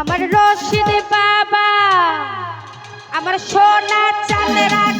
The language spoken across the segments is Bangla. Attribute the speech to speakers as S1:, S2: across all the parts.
S1: আমার রশিদ বাবা আমার সোনা চাল রাখ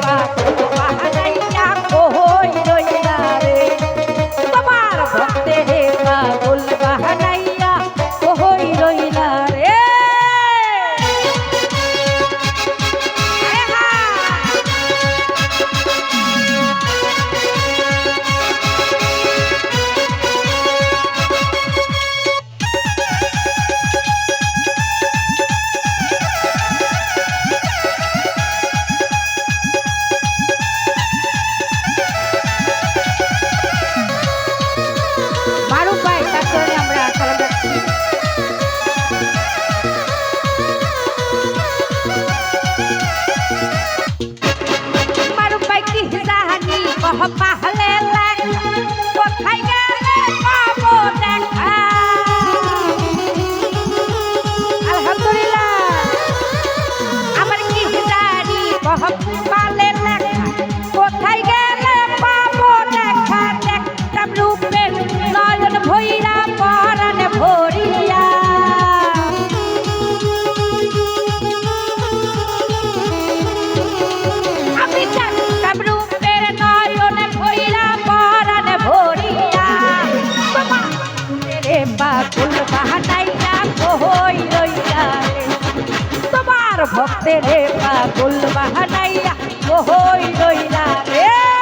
S1: pato. Like বাকুল বাহাটাইয়া কই রইয়ালে তোমার ভক্তের বাকুল বাহাটাইয়া কই রইয়ালে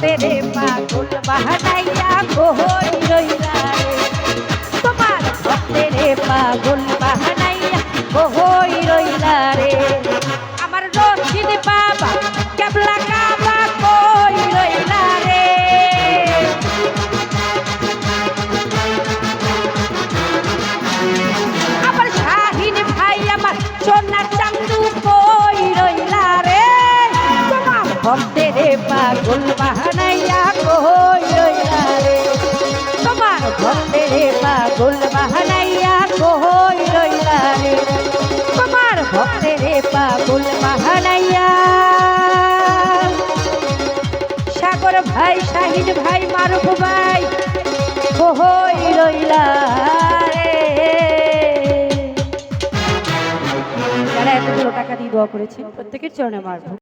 S1: तेरे पागल बहनैया घोरी रोइला तुम्हारे तेरे पागल बहनैया घोरी रोइला रे। বাহানাইয়া কই রইলা রে। তোমার ভক্তের পাগল বাহানাইয়া। সাগর ভাই শাহিদ ভাই, মারুফ ভাই কই রইলা রে। যারা এতগুলো টাকা দিয়ে দোয়া করেছেন, প্রত্যেকের চরণে মারব।